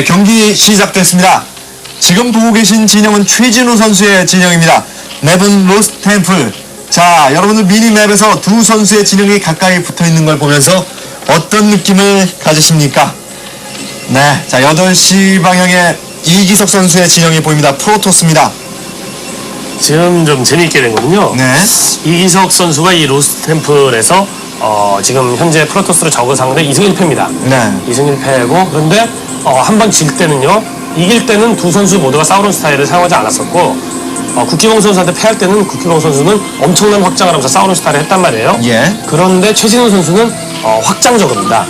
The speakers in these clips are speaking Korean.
네, 경기 시작됐습니다. 지금 보고 계신 진영은 최진우 선수의 진영입니다. 맵은 로스 템플. 자, 여러분들 미니맵에서 두 선수의 진영이 가까이 붙어 있는 걸 보면서 어떤 느낌을 가지십니까? 네, 자, 8시 방향에 이기석 선수의 진영이 보입니다. 프로토스입니다. 지금 좀 재미있게 된 거군요. 네. 이기석 선수가 이 로스트 템플에서 어, 지금 현재 프로토스로 적은 상대 2승 1패입니다. 네. 2승 1패고 그런데 어, 한 번 질 때는요. 이길 때는 두 선수 모두가 사우론 스타일을 사용하지 않았었고 어, 국기봉 선수한테 패할 때는 국기봉 선수는 엄청난 확장을 하면서 사우론 스타일을 했단 말이에요. 예. 그런데 최진우 선수는 어, 확장적입니다.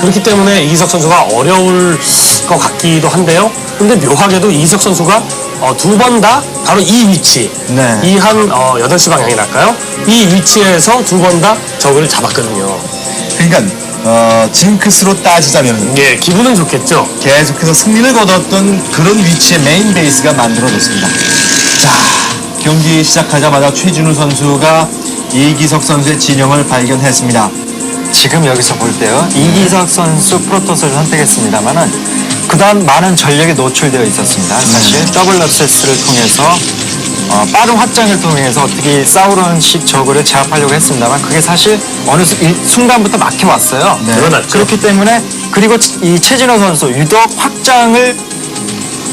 그렇기 때문에 이기석 선수가 어려울 것 같기도 한데요. 근데 묘하게도 이기석 선수가 어, 두번 다 바로 이 위치, 네. 이 한 어, 8시 방향이랄까요? 이 위치에서 두 번다 적을 잡았거든요. 그러니까, 어, 징크스로 따지자면 예, 기분은 좋겠죠. 계속해서 승리를 거뒀던 그런 위치의 메인 베이스가 만들어졌습니다. 자, 경기 시작하자마자 최준우 선수가 이기석 선수의 진영을 발견했습니다. 지금 여기서 볼 때요. 이기석 선수 프로토스를 선택했습니다만은 그다음 많은 전력이 노출되어 있었습니다. 사실 더블 럽세스를 통해서 어, 빠른 확장을 통해서 어떻게 사우런식 저그를 제압하려고 했습니다만 그게 사실 어느 수- 이 순간부터 막혀왔어요. 네. 그렇기 때문에 그리고 이 최진호 선수 유독 확장을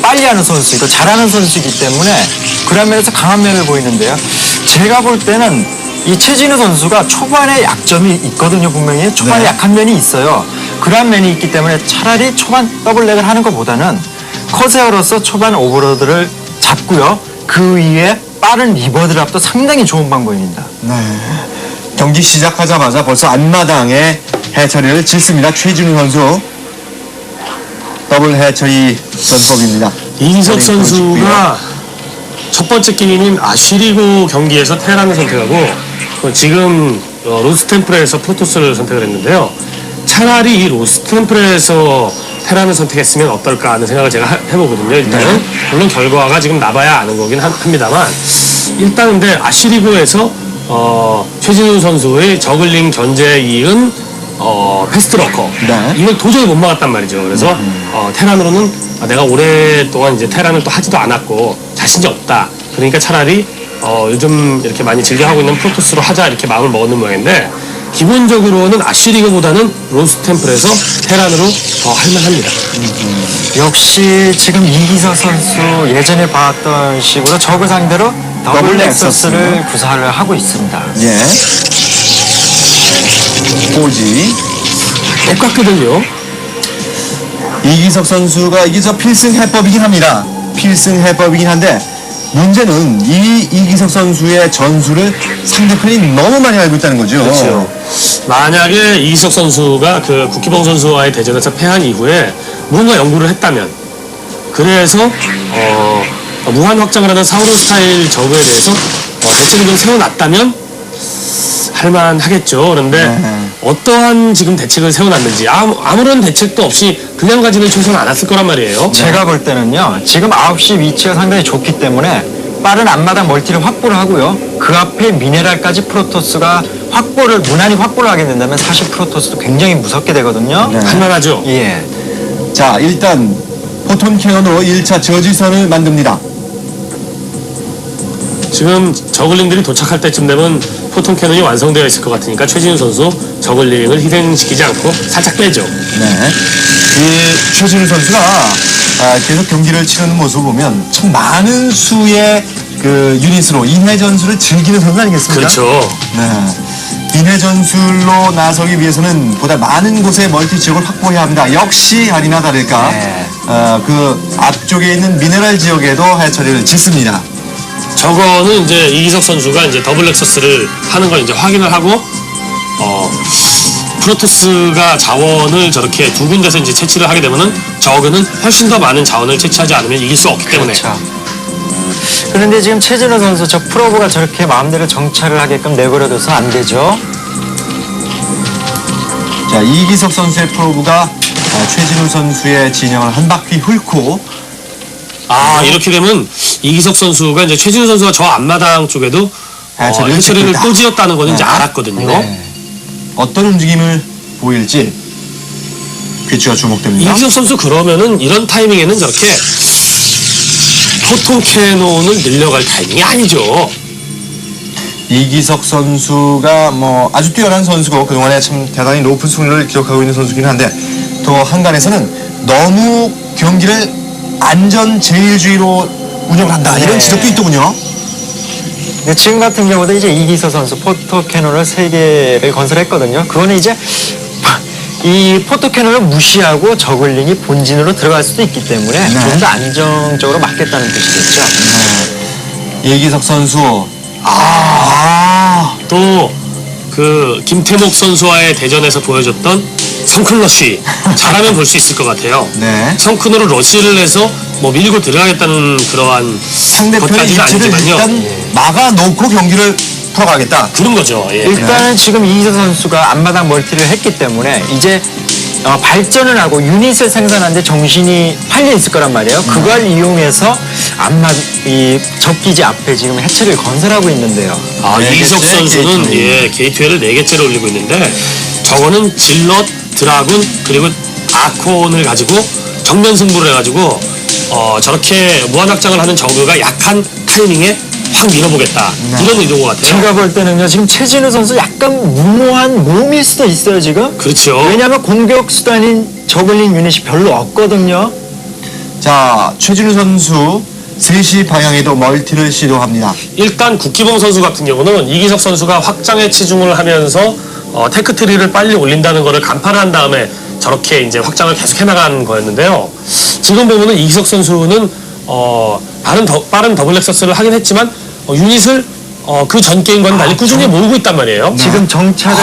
빨리 하는 선수이고 잘하는 선수이기 때문에 그런 면에서 강한 면을 보이는데요. 제가 볼 때는 이 최진우 선수가 초반에 약점이 있거든요, 분명히. 초반에 네. 약한 면이 있어요. 그런 면이 있기 때문에 차라리 초반 더블렉을 하는 것보다는 커세어로서 초반 오버로드를 잡고요. 그 위에 빠른 리버 드랍도 상당히 좋은 방법입니다. 네. 경기 시작하자마자 벌써 앞마당에 해처리를 짓습니다. 최준우 선수. 더블 해처리 전법입니다. 이기석 머리 선수가 첫 번째 게임인 아쉬리고 경기에서 테란을 선택하고 어, 지금 어, 로스템플에서 프로토스를 선택을 했는데요. 차라리 이 로스템플에서 테란을 선택했으면 어떨까 하는 생각을 제가 하- 해보거든요. 일단은 네. 물론 결과가 지금 나봐야 아는 거긴 하- 합니다만 일단 근데 아쉬리그에서 어, 최진우 선수의 저글링 견제 이은 어, 패스트러커 네. 이걸 도저히 못 막았단 말이죠. 그래서 어, 테란으로는 아, 내가 오랫동안 이제 테란을 또 하지도 않았고 자신이 없다. 그러니까 차라리 어, 요즘 이렇게 많이 즐겨하고 있는 프로토스로 하자 이렇게 마음을 먹었는 모양인데 기본적으로는 아쉬리그보다는 로스템플에서 테란으로 더 할만합니다. 역시 지금 이기석 선수 예전에 봤던 식으로 적을 상대로 더블 더블 넥서스. 넥서스를 구사를 하고 있습니다. 예. 꼬지. 똑같거든요. 이기석 선수가 이게 저 필승 해법이긴 합니다. 필승 해법이긴 한데 문제는 이 이기석 선수의 전술을 상대편이 너무 많이 알고 있다는 거죠. 그렇죠. 만약에 이기석 선수가 그 국기봉 선수와의 대전에서 패한 이후에 무언가 연구를 했다면 그래서 어, 무한 확장을 하는 사우론 스타일 저그에 대해서 어, 대책을 좀 세워놨다면 할만하겠죠. 그런데 네. 어떠한 지금 대책을 세워놨는지 아무, 아무런 대책도 없이 그냥 가지는 최소는 않았을 거란 말이에요. 제가 볼 때는요, 지금 9시 위치가 상당히 좋기 때문에 빠른 앞마당 멀티를 확보를 하고요. 그 앞에 미네랄까지 프로토스가 확보를, 무난히 확보를 하게 된다면 사실 프로토스도 굉장히 무섭게 되거든요. 네. 할만하죠. 예. 자, 일단 포톤 캐논으로 1차 저지선을 만듭니다. 지금 저글링들이 도착할 때쯤 되면 포통 캐논이 완성되어 있을 것 같으니까 최진우 선수 저글링을 희생시키지 않고 살짝 빼죠. 네. 이 최진우 선수가 아, 계속 경기를 치르는 모습을 보면 참 많은 수의 그 유닛으로 인해 전술을 즐기는 선수 아니겠습니까? 그렇죠. 네. 인해 전술로 나서기 위해서는 보다 많은 곳에 멀티 지역을 확보해야 합니다. 역시 아니나 다를까 네. 어, 그 앞쪽에 있는 미네랄 지역에도 해처리를 짓습니다. 저거는 이제 이기석 선수가 이제 더블 렉서스를 하는 걸 이제 확인을 하고 어 프로토스가 자원을 저렇게 두 군데서 이제 채취를 하게 되면은 저그는 훨씬 더 많은 자원을 채취하지 않으면 이길 수 없기 때문에 그렇죠. 그런데 지금 최진우 선수 저 프로브가 저렇게 마음대로 정찰을 하게끔 내버려둬서 안 되죠. 자 이기석 선수의 프로브가 어, 최진우 선수의 진영을 한 바퀴 훑고 아 이렇게 되면 이기석 선수가 이제 최진우 선수가 저 앞마당 쪽에도 아, 어, 저를 해처리를 찍고 또 있다. 지었다는 거는 이제 네. 알았거든요. 네. 어떤 움직임을 보일지 귀추가 주목됩니다. 이기석 선수 그러면은 이런 타이밍에는 저렇게 포통 캐논을 늘려갈 타이밍이 아니죠. 이기석 선수가 뭐 아주 뛰어난 선수고 그동안에 참 대단히 높은 승률을 기록하고 있는 선수긴 한데 또 한간에서는 너무 경기를 안전 제일주의로 운영한다 이런 네. 지적도 있더군요. 근데 지금 같은 경우도 이제 이기서 선수 포토 캐논을 세 개를 건설했거든요. 그거는 이제 이 포토 캐논을 무시하고 저글링이 본진으로 들어갈 수도 있기 때문에 네. 좀 더 안정적으로 막겠다는 뜻이겠죠. 이기석 선수 아, 또그 김태목 선수와의 대전에서 보여줬던 성큰 러쉬 잘하면 볼 수 있을 것 같아요. 네. 성큰으로 러쉬를 해서 뭐 밀고 들어가겠다는 그러한 상대편의 것까지는 입지를 아니지만요. 일단 막아놓고 경기를 풀어가겠다. 그런 거죠. 예. 일단은 지금 이기서 선수가 앞마당 멀티를 했기 때문에 이제 어, 발전을 하고 유닛을 생산하는데 정신이 팔려 있을 거란 말이에요. 그걸 이용해서 앞마 이 적기지 앞에 지금 해체를 건설하고 있는데요. 아, 네 개째 선수는 게이트웨이. 예, 게이트웨이를 4개째로 올리고 있는데 저거는 질럿, 드라군 그리고 아콘을 가지고 정면 승부를 해가지고 어, 저렇게 무한 확장을 하는 저그가 약한 타이밍에 확 밀어보겠다 이런 의도인 것 같아요. 제가 볼 때는요 지금 최진우 선수 약간 무모한 몸일 수도 있어요 지금. 그렇죠. 왜냐하면 공격 수단인 저글링 유닛이 별로 없거든요. 자 최진우 선수 3시 방향에도 멀티를 시도합니다. 일단 국기봉 선수 같은 경우는 이기석 선수가 확장에 치중을 하면서 어, 테크트리를 빨리 올린다는 것을 간파를 한 다음에 저렇게 이제 확장을 계속 해나간 거였는데요. 지금 보면은 이기석 선수는 어, 빠른, 더, 빠른 더블 렉서스를 하긴 했지만 어, 유닛을 어, 그 전 게임과는 달리 꾸준히 모으고 있단 말이에요. 지금 정찰을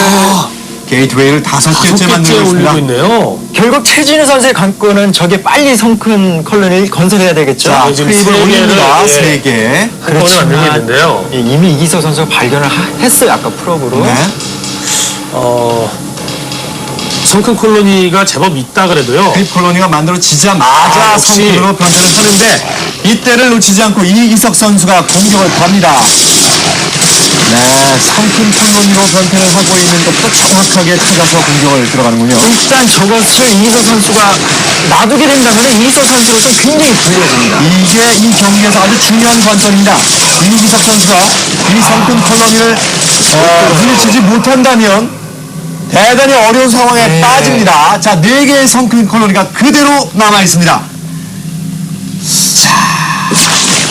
게이트웨이를 다섯 다섯 개째 개째 만들고 있습니다. 있네요. 결국 최진우 선수의 관건은 저게 빨리 성큰 컬러니를 건설해야 되겠죠. 자 네, 지금 크립을 세 올립니다. 개를, 예. 세 개. 한번에 만들고 있는데요. 예, 이미 이기서 선수가 발견을 하- 했어요 아까 프로브로. 네. 어, 성큰 콜로니가 제법 있다 그래도요. 크립 콜로니가 만들어지자마자 아, 역시. 성큰으로 변태를 하는데 이때를 놓치지 않고 이기석 선수가 공격을 갑니다. 네, 성큰 콜로니로 변태를 하고 있는 것부터 정확하게 찾아서 공격을 들어가는군요. 일단 저것을 이기서 선수가 놔두게 된다면 이기서 선수로서 굉장히 불리해집니다. 이게 이 경기에서 아주 중요한 관건입니다. 이기석 선수가 이 성큰 콜로니를 어, 물리치지 못한다면 대단히 어려운 상황에 네. 빠집니다. 자, 네 개의 성큰 콜로니가 그대로 남아 있습니다.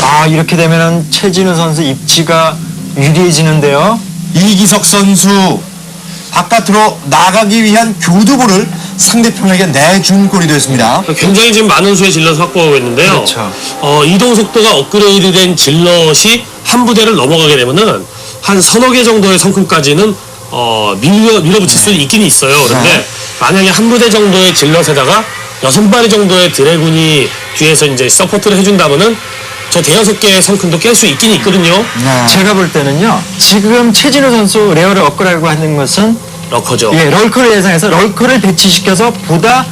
아 이렇게 되면은 최진우 선수 입지가 유리해지는데요. 이기석 선수 바깥으로 나가기 위한 교두보를 상대편에게 내준 꼴이 됐습니다. 굉장히 지금 많은 수의 질럿을 확보하고 있는데요. 그렇죠. 어, 이동 속도가 업그레이드된 질럿이 한 부대를 넘어가게 되면은 한 서너 개 정도의 성큼까지는 어, 밀려, 밀어붙일 수 있긴 있어요. 그런데 네. 만약에 한 부대 정도의 질럿에다가 여섯 마리 정도의 드래곤이 뒤에서 이제 서포트를 해준다면은 저 대여섯 개의 성큼도 깰 수 있긴 있거든요. 네. 제가 볼 때는요. 지금 최진우 선수 레어를 업그레이드하고 하는 것은 러커죠. 예, 럴커를 예상해서 럴커를 배치시켜서 보다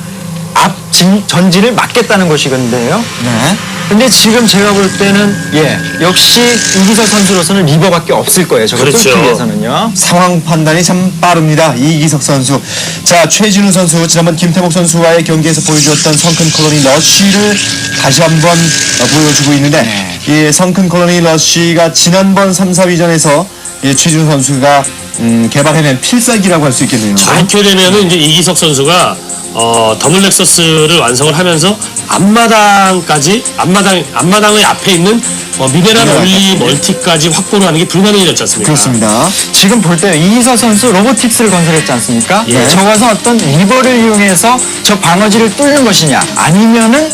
앞 진, 전진을 막겠다는 것이건데요. 네. 근데 지금 제가 볼 때는 예 역시 이기석 선수로서는 리버밖에 없을 거예요. 저걸 그렇죠. 뚫기 위해서는요. 상황 판단이 참 빠릅니다. 이기석 선수. 자, 최진우 선수, 지난번 김태복 선수와의 경기에서 보여주었던 성큰 콜로니 러쉬를 다시 한번 어, 보여주고 있는데, 이 성큰 콜로니 러쉬가 지난번 3, 4위전에서 이 최진우 선수가 음, 개발해낸 필살기라고 할 수 있겠네요. 이렇게 되면은 이제 이기석 선수가 어, 더블 렉서스를 완성을 하면서 앞마당까지 앞마당 앞마당의 앞에 있는 어, 미네랄 미네랄 올리 가스. 멀티까지 확보를 하는 게 불가능해졌지 않습니까? 그렇습니다. 지금 볼 때 이기석 선수 로보틱스를 건설했지 않습니까? 예. 저것은 어떤 리버를 이용해서 저 방어지를 뚫는 것이냐 아니면은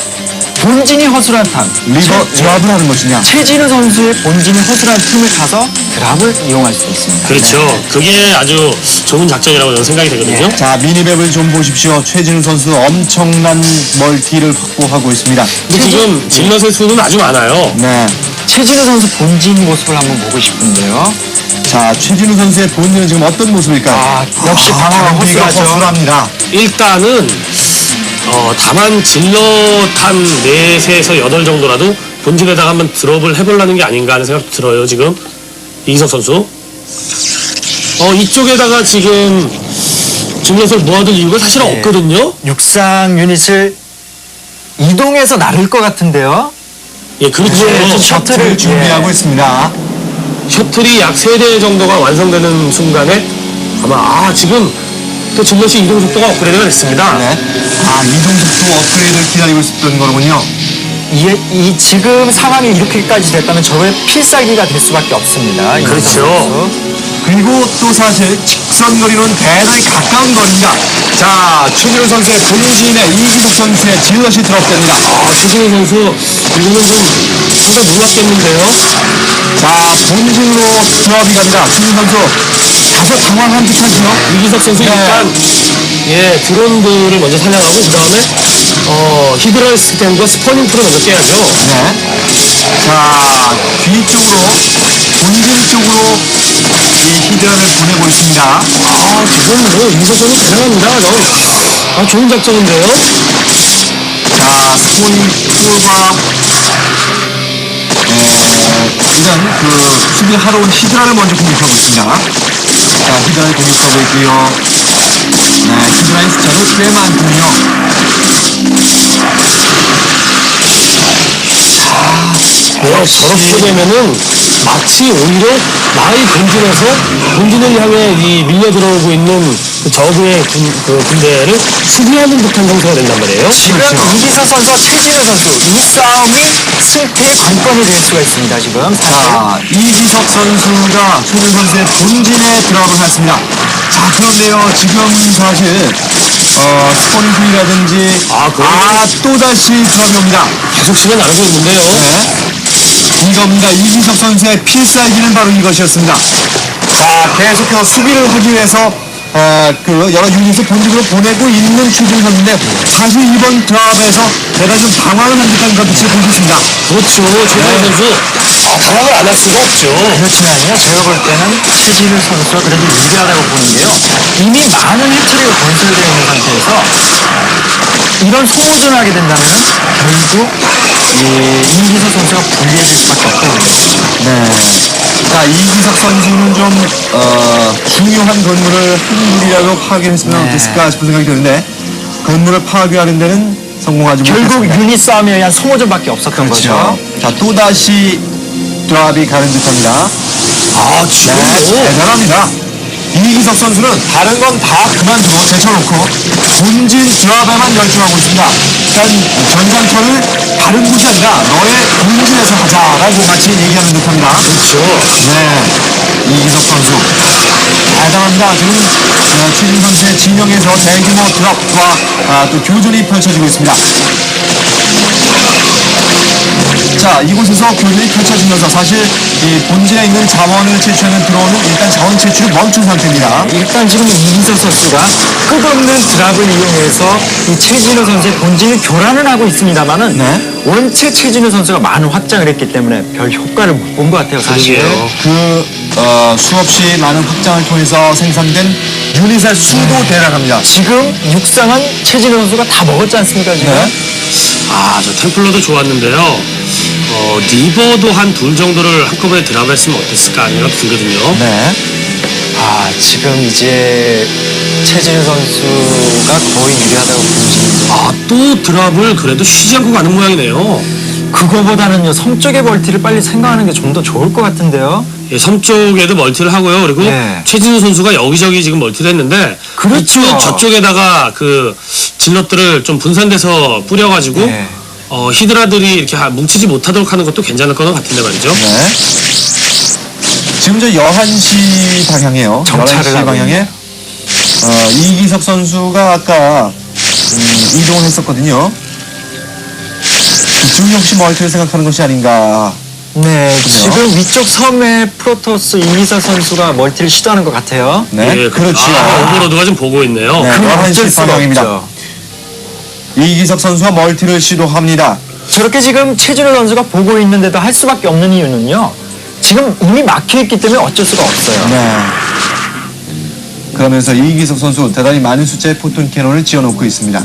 본진이 허술한 탐 리버 최- 조합을 하는 것이냐. 최진우 선수의 본진이 허술한 틈을 타서 드랍을 이용할 수 있습니다. 그렇죠. 그게 아주 좋은 작전이라고 저는 생각이 되거든요. 자, 미니맵을 좀 보십시오. 최진우 선수 엄청난 멀티를 확보하고 있습니다. 근데 지금 질럿의 수는 아주 많아요. 네. 최진우 선수 본진 모습을 한번 보고 싶은데요. 자, 최진우 선수의 본인은 지금 어떤 모습일까요? 아, 역시 방어가 경기가 허술하죠. 허술합니다. 일단은 어, 다만 질럿 한 4에서 8 정도라도 본진에다가 한번 드롭을 해보려는 게 아닌가 하는 생각도 들어요, 지금. 이기석 선수. 어, 이쪽에다가 지금 질럿을 모아둘 이유가 사실은 예. 없거든요. 육상 유닛을 이동해서 나를 것 같은데요. 예, 그렇죠. 예, 좀 셔틀을 셔틀을, 준비하고 예. 있습니다. 셔틀이 약세대 정도가 완성되는 순간에 아마 아 지금 또 질럿이 이동 속도가 업그레이드가 됐습니다. 네. 아, 이동 속도 업그레이드를 기다리고 있었던 거로군요. 이, 이 지금 상황이 이렇게까지 됐다면 저의 필살기가 될 수밖에 없습니다. 그렇죠. 선수. 그리고 또 사실 직선 거리는 대단히 가까운 거리입니다. 자, 최진우 선수의 본진에 이기석 선수의 질럿이 드롭됩니다. 아 최진우 선수 이거는 좀 상당히 놀랍겠는데요. 자, 본진으로 드롭이 갑니다. 최진우 선수 다소 당황한 듯하죠. 이기석 선수 네. 일단 예 드론들을 먼저 사냥하고 그 다음에 어 히드라 스템과 스퍼닝 풀을 먼저 깨야죠. 네. 자, 뒤쪽으로, 본진 쪽으로 이 히드라를 보내고 있습니다. 아 지금 뭐 선수 대단합니다. 너무 아 좋은 작전인데요. 자, 에, 일단 그 수비하러 온 히드라를 먼저 공격하고 있습니다. 자, 히드라를 공격하고 있고요. 네, 히드라의 숫자도 꽤 많군요. 네, 저렇게 되면은 마치 오히려 나의 본진에서 본진을 향해 이 밀려 들어오고 있는 그 적의 군, 그 군대를 수비하는 듯한 형태가 된단 말이에요. 지금 이기석 선수와 최진우 선수 이 싸움이 승패의 관건이 될 수가 있습니다. 지금. 자, 이기석 선수가 최준 선수의 본진에 드랍을 했습니다. 자, 그런데요, 지금 사실, 어, 스포닝 풀이라든지, 아? 아, 또다시 드랍이 옵니다. 계속 시간 나누고 있는데요. 네. 이겁니다. 이기석 선수의 필살기는 바로 이것이었습니다. 자, 계속해서 수비를 하기 위해서 어, 그 여러 유닛을 본직으로 보내고 있는 최준 선수인데 사실 이번 드랍에서 대단히 좀 당황을 한 듯한 그런 빛을 보셨습니다. 그렇죠. 최진우 선수 아, 당황을 안 할 수가 없죠. 그렇지만요, 제가 볼 때는 최진우 선수가 그래도 유리하다고 보는데요. 이미 많은 해처리가 건설되어 있는 상태에서 이런 소모전을 하게 된다면 결국 이 임기석 선수가 불리해질 수밖에 없거든요. 네. 자, 이기석 선수는 좀, 어, 중요한 건물을 한 무리라도 파괴했으면 네. 어땠을까 싶은 생각이 드는데, 건물을 파괴하는 데는 성공하지 결국 못했습니다. 유닛 싸움에 의한 소모전밖에 없었던 그렇죠. 거죠. 자, 또다시 드랍이 가는 듯합니다. 아, 지금 네, 뭐 대단합니다. 이기석 선수는 다른 건 다 그만두고 제쳐놓고 본진 드랍에만 열중하고 있습니다. 그러니까 전장터를 다른 곳이 아니라 너의 본진에서 하자라고 같이 얘기하는 듯합니다. 그렇죠. 네, 이기석 선수 대단합니다. 지금 어, 최진 선수의 진영에서 대규모 드랍과 아, 또 교전이 펼쳐지고 있습니다. 자, 이곳에서 교전이 펼쳐지면서 사실 이 본진에 있는 자원을 채취하는 드론은 일단 자원 채취를 멈춘 상태입니다. 일단 지금 이기석 선수가 끝없는 드랍을 이용해서 이 최진우 선수의 본진을 교란을 하고 있습니다만은 네. 원체 최진우 선수가 많은 확장을 했기 때문에 별 효과를 못 본 것 같아요 사실. 그러게요. 그 어, 수없이 많은 확장을 통해서 생산된 유닛의 수도 대략합니다. 지금 육상은 최진우 선수가 다 먹었지 않습니까 지금? 네. 아, 저 템플러도 좋았는데요. 어, 리버도 한 둘 정도를 한꺼번에 드랍했으면 어땠을까 하는 생각이 들거든요. 네. 아 지금 이제 최진우 선수가 거의 유리하다고 보시는 아, 또 드랍을 그래도 쉬지 않고 가는 모양이네요. 그거보다는요 섬 쪽의 멀티를 빨리 생각하는 게 좀 더 좋을 것 같은데요. 예, 섬 쪽에도 멀티를 하고요. 그리고 네. 최진우 선수가 여기저기 지금 멀티를 했는데 그렇죠. 이쪽 저쪽에다가 그 질럿들을 좀 분산돼서 뿌려가지고 네. 어, 히드라들이 이렇게 하- 뭉치지 못하도록 하는 것도 괜찮을 것 같은데 말이죠. 네. 지금 저 11시 방향이에요. 정찰을 11시 하고 방향에 어, 이기석 선수가 아까 음, 이동을 했었거든요. 이중 역시 멀티를 생각하는 것이 아닌가. 네, 지금 위쪽 섬에 프로토스 이기석 선수가 멀티를 시도하는 것 같아요. 네, 예, 그렇죠. 아, 오버로드가 지금 보고 있네요. 네. 그건 11시 어쩔 수가 방향입니다. 없죠. 이기석 선수가 멀티를 시도합니다. 저렇게 지금 최진우 선수가 보고 있는데도 할 수밖에 없는 이유는요. 지금 이미 막혀있기 때문에 어쩔 수가 없어요. 네. 그러면서 이기석 선수 대단히 많은 숫자의 포톤 캐논을 지어놓고 있습니다.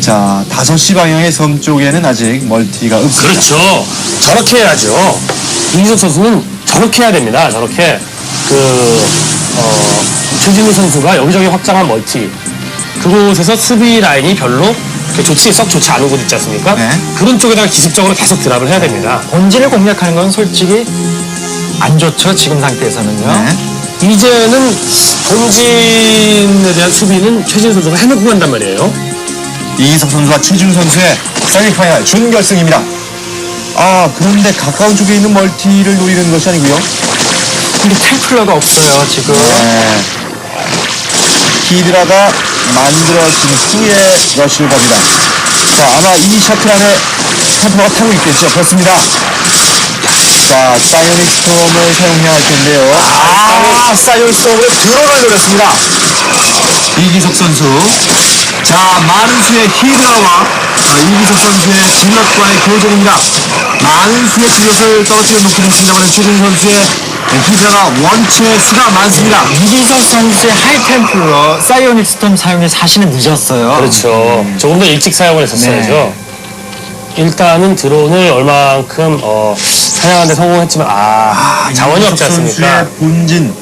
자, 5시 방향의 섬 쪽에는 아직 멀티가 없습니다. 그렇죠. 저렇게 해야죠. 이기석 선수는 저렇게 해야 됩니다. 저렇게 그 어, 최진우 선수가 여기저기 확장한 멀티 그곳에서 수비 라인이 별로 좋지 썩 좋지 않은 곳 있지 않습니까? 네. 그런 쪽에다가 기습적으로 계속 드랍을 해야 됩니다. 본진을 공략하는 건 솔직히 안 좋죠. 지금 상태에서는요. 네. 이제는 본진에 대한 수비는 최진우 선수가 해놓고 간단 말이에요. 이기석 선수와 최준 선수의 세미파이널 준결승입니다. 아 그런데 가까운 쪽에 있는 멀티를 노리는 것이 아니고요. 근데 템플러가 없어요. 지금. 네. 히드라가 만들어진 후에 러쉬를 갑니다. 자 아마 이 셔틀 안에 템퍼가 타고 있겠죠. 그렇습니다. 자 사이오닉 스톰을 사용해야 할 텐데요. 아 사이오닉 스톰으로 드론을 노렸습니다. 이기석 선수. 자 많은 수의 히드라와 아, 이기석 선수의 질럿과의 교전입니다. 많은 수의 질럿을 떨어뜨려 놓긴 했습니다만 최준 선수의 히드라가 원체 수가 많습니다. 이기석 선수의 하이템플러 사이오닉 스톰 사용이 사실은 늦었어요. 그렇죠. 조금 더 일찍 사용을 했었어야죠. 네. 일단은 드론을 얼만큼 어, 사냥하는데 성공했지만 아, 자원이 없지 않습니까? 선수의 본진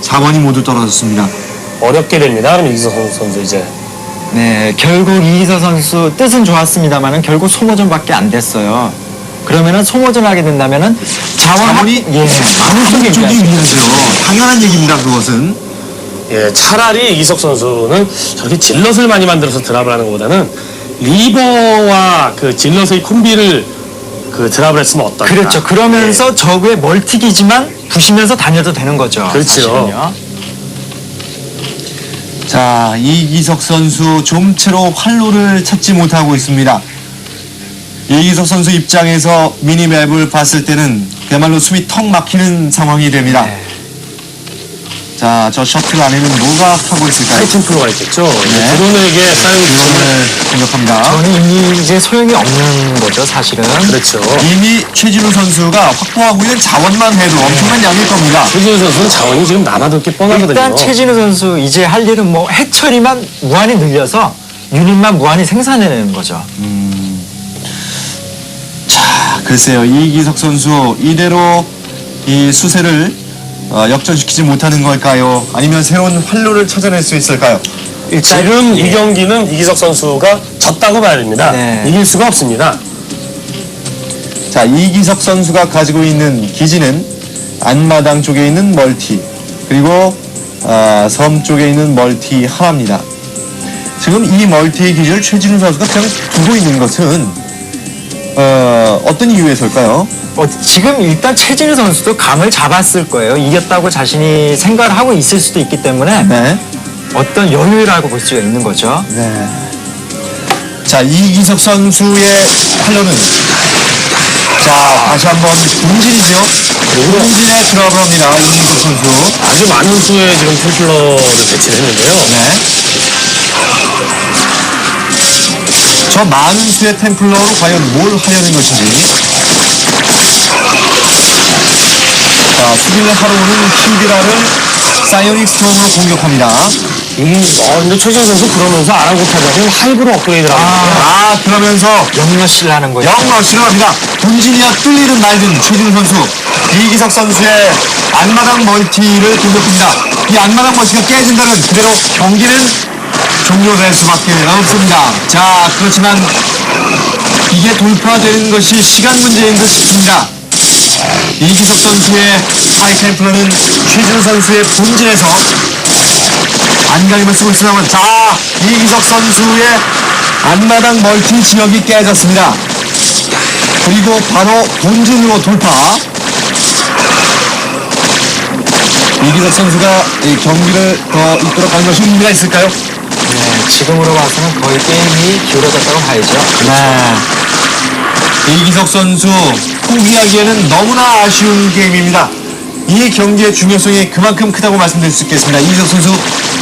자원이 모두 떨어졌습니다. 어렵게 됩니다. 그럼 이기석 선수, 선수 이제 네, 결국 이기석 선수 뜻은 좋았습니다만은 결국 소모전밖에 안 됐어요. 그러면은 소모전 하게 된다면은 자원 자원이 예, 많은 쪽이 유리하죠. 당연한 얘기입니다. 그것은. 예, 차라리 이기석 선수는 저렇게 질럿을 많이 만들어서 드랍을 하는 것보다는 리버와 그 질럿의 콤비를 그 드랍을 했으면 어떨까? 그렇죠. 그러면서 저그의 멀티기지만 부시면서 다녀도 되는 거죠. 그렇죠. 사실은요. 자, 이기석 선수 좀채로 활로를 찾지 못하고 있습니다. 이기석 선수 입장에서 미니맵을 봤을 때는 그야말로 숨이 턱 막히는 상황이 됩니다. 네. 자, 저 셔틀 안에는 뭐가 타고 있을까요? 하이템플로가 있겠죠. 네. 드론에게 쌓인 드론을 공격합니다. 저는 이미 이제 소용이 없는 거죠, 사실은. 그렇죠. 이미 최진우 선수가 확보하고 있는 자원만 해도 엄청난 양일 겁니다. 최진우 선수는 자원이 지금 남아돌 게 뻔하거든요. 일단 최진우 선수 이제 할 일은 뭐 해처리만 무한히 늘려서 유닛만 무한히 생산해내는 거죠. 자, 글쎄요. 이기석 선수 이대로 이 수세를 어, 역전시키지 못하는 걸까요? 아니면 새로운 활로를 찾아낼 수 있을까요? 일단 지금 예. 이 경기는 이기석 선수가 졌다고 봐야 됩니다. 네. 이길 수가 없습니다. 자, 이기석 선수가 가지고 있는 기지는 안마당 쪽에 있는 멀티, 그리고 아, 섬 쪽에 있는 멀티 하나입니다. 지금 이 멀티 기지를 최진우 선수가 그냥 두고 있는 것은 어, 어떤 이유에서일까요? 어, 지금 일단 최진우 선수도 감을 잡았을 거예요. 이겼다고 자신이 생각을 하고 있을 수도 있기 때문에 네. 어떤 여유라고 볼 수가 있는 거죠. 네. 자, 이기석 선수의 활로는 자, 다시 한번 본진이죠. 본진에 들어가 합니다. 이기석 선수. 아주 많은 수의 지금 템플러를 배치를 했는데요. 네. 저 많은 수의 템플러로 과연 뭘 하려는 것인지. 자, 하러 오는 히드라를 사이오닉 스톰으로 공격합니다. 음, 어, 근데 최진우 선수 그러면서 아랑곳하자고 하이브로 업그레이드를 하고 있어요. 아, 그러면서 영러시를 하는 거죠. 영러 싫어합니다. 본진이야 뚫리든 말든 최진우 선수. 이기석 선수의 안마당 멀티를 공격합니다. 이 안마당 멀티가 깨진다면 그대로 경기는 종료될 수밖에 없습니다. 자, 그렇지만 이게 돌파되는 것이 시간 문제인 듯 싶습니다. 이기석 선수의 하이템플러는 최진우 선수의 본진에서 안간힘을 쓰고 있습니다만 자 이기석 선수의 안마당 멀티 지역이 깨졌습니다. 그리고 바로 본진으로 돌파. 이기석 선수가 이 경기를 더 이끌어 가는 것이 의미가 있을까요? 네, 지금으로 봐서는 거의 게임이 기울어졌다고 봐야죠. 네. 이기석 선수 포기하기에는 너무나 아쉬운 게임입니다. 이 경기의 중요성이 그만큼 크다고 말씀드릴 수 있겠습니다. 이기석 선수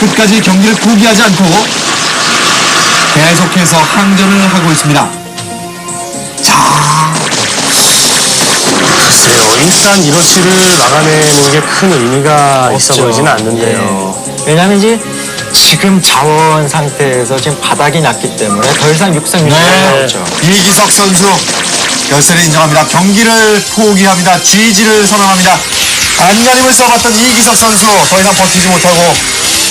끝까지 경기를 포기하지 않고 계속해서 항전을 하고 있습니다. 자, 글쎄요. 일단 이러치를 막아내는 게 큰 의미가 있어 없죠. 보이지는 않는데요. 예. 왜냐하면 이제 지금 자원 상태에서 지금 바닥이 났기 때문에 더 이상 육상 유지가 네. 나오죠. 이기석 선수 열세를 인정합니다. 경기를 포기합니다. GG를 선언합니다. 안간힘을 써봤던 이기석 선수 더 이상 버티지 못하고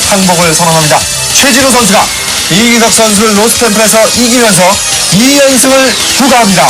항복을 선언합니다. 최진우 선수가 이기석 선수를 로스템플에서 이기면서 2연승을 부과합니다.